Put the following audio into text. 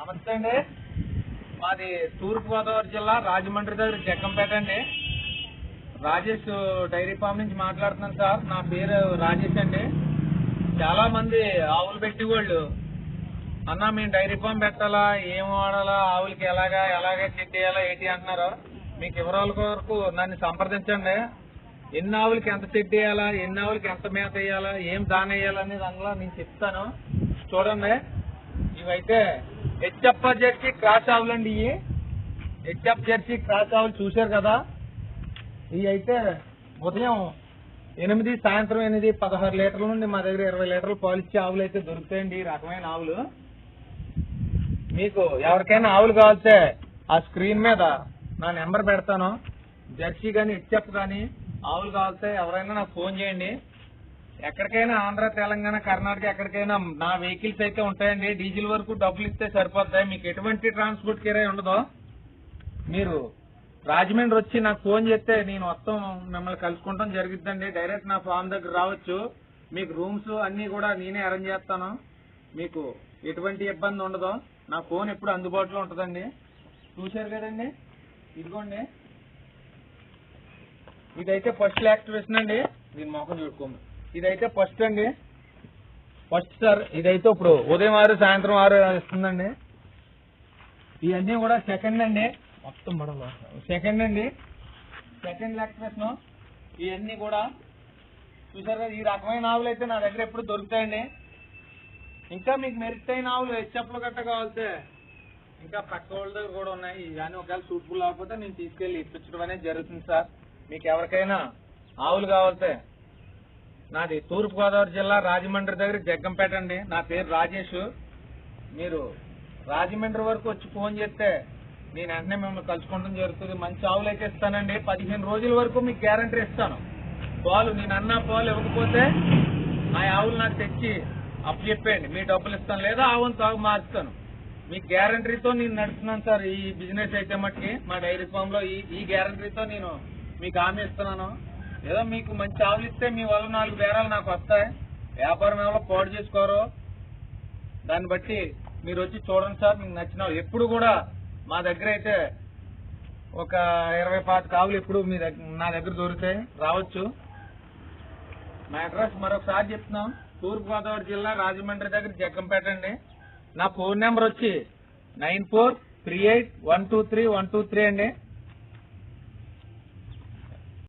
నమస్తే అండి. మాది తూర్పుగోదావరి జిల్లా రాజమండ్రి దగ్గర జగ్గంపేట అండి. రాజేష్ డైరీ ఫామ్ నుంచి మాట్లాడుతున్నాను సార్. నా పేరు రాజేష్ అండి. చాలా మంది ఆవులు పెట్టేవాళ్ళు. అన్న మేము డైరీ ఫామ్ పెట్టాలా? ఏం వాడాలా? ఆవులకి ఎలాగా ఎలాగా చెక్ చేయాలా ఏంటి అంటున్నారు? మీకు వివరాల వరకు నన్ను సంప్రదించండి. ఎన్ని ఆవులకి ఎంత సెట్ చేయాలా ఎన్ని ఆవులకి ఎంత మేత వేయాలా? ఏం దాన వేయాలా అందులో నేను చెప్తాను. చూడండి. ఇవైతే హెచ్ఎఫ్ జెర్సీ క్రాస్ ఆవులండి ఇవి. హెచ్ఎఫ్ జెర్సీ క్రాస్ ఆవులు చూశారు కదా? ఇవి అయితే ఉదయం ఎనిమిది సాయంత్రం ఎనిమిది పదహారు లీటర్ల నుండి మా దగ్గర ఇరవై లీటర్లు పాలిచ్చే ఆవులు అయితే దొరుకుతాయండి. ఈ రకమైన ఆవులు. మీకు ఎవరికైనా ఆవులు కావాల్సే ఆ స్క్రీన్ మీద నా నెంబర్ పెడతాను. జెర్సీ కానీ హెచ్ఎఫ్ కానీ ఆవులు కావాల్సే ఎవరైనా నాకు ఫోన్ చేయండి. ఎక్కడికైనా ఆంధ్ర తెలంగాణ కర్ణాటక ఎక్కడికైనా నా వెహికల్స్ అయితే ఉంటాయండి. డీజిల్ వరకు డబ్బులు ఇస్తే సరిపోతాయి. మీకు ఎటువంటి ట్రాన్స్పోర్ట్ కిరాయి ఉండదు. మీరు రాజమండ్రి వచ్చి నాకు ఫోన్ చేస్తే నేను మొత్తం మిమ్మల్ని కలుసుకుంటాం. జరుగుతుందండి డైరెక్ట్ నా ఫామ్ దగ్గర రావచ్చు. మీకు రూమ్స్ అన్ని కూడా నేనే అరేంజ్ చేస్తాను. మీకు ఎటువంటి ఇబ్బంది ఉండదు. నా ఫోన్ ఎప్పుడు అందుబాటులో ఉంటుందండి. చూశారు కదండి? ఇదిగోండి. ఇదైతే ఫస్ట్ యాక్టివేషన్ అండి. దీని మొఖం చూడుకోండి ఇదైతే ఫస్ట్ అండి. ఫస్ట్ సార్ ఇదైతే ఇప్పుడు ఉదయం ఆరు సాయంత్రం ఆరు ఇస్తుందండి. ఇవన్నీ కూడా సెకండ్ అండి. మొత్తం పడవ? సెకండ్ అండి. సెకండ్ ఎలక్ట్రేషన్ ఇవన్నీ కూడా చూసారు ఈ రకమైన ఆవులు అయితే నా దగ్గర ఎప్పుడు దొరుకుతాయండి. ఇంకా మీకు మెరుగైన ఆవులు హెచ్చప్పులు గట్ట కావాల్సే. ఇంకా పక్క వాళ్ళ దగ్గర కూడా ఉన్నాయి. కానీ ఒకవేళ సూట్ఫుల్ లేకపోతే నేను తీసుకెళ్ళి ఇప్పించడం అనేది జరుగుతుంది సార్. మీకు ఎవరికైనా ఆవులు కావాల్సే. నాది తూర్పు గోదావరి జిల్లా రాజమండ్రి దగ్గర జగ్గంపేట అండి. నా పేరు రాజేష్. మీరు రాజమండ్రి వరకు వచ్చి ఫోన్ చేస్తే నేను వెంటనే మిమ్మల్ని కలుసుకోవడం జరుగుతుంది. మంచి ఆవులు అయితే ఇస్తానండి. పదిహేను రోజుల వరకు మీకు గ్యారంటీ ఇస్తాను. పాలు నేను అన్న పాలు ఇవ్వకపోతే ఆ ఆవులు నాకు తెచ్చి అప్పు చెప్పేయండి. మీ డబ్బులు ఇస్తాను లేదా ఆవును తాగు మార్చుతాను. మీ గ్యారంటీతో నేను నడుస్తున్నాను సార్. ఈ బిజినెస్ అయితే మట్టుకి మా డైరీ ఫామ్లో ఈ ఈ గ్యారంటీతో నేను మీకు హామీ ఇస్తున్నాను. ఏదో మీకు మంచి ఆవులు ఇస్తే మీ వల్ల నాలుగు బేరాలు నాకు వస్తాయి. వ్యాపారం ఎవరో పాడు చేసుకోరు? దాన్ని బట్టి మీరు వచ్చి చూడండి సార్ మీకు నచ్చిన ఎప్పుడు కూడా మా దగ్గర అయితే ఒక ఇరవై పాతిక ఆవులు ఎప్పుడు మీ దగ్గర నా దగ్గర దొరుకుతాయి. రావచ్చు. మా అడ్రస్ మరొకసారి చెప్తున్నాం. తూర్పుగోదావరి జిల్లా రాజమండ్రి దగ్గర జగ్గంపేట అండి. నా ఫోన్ నెంబర్ వచ్చి nine four three eight one two three one two three అండి.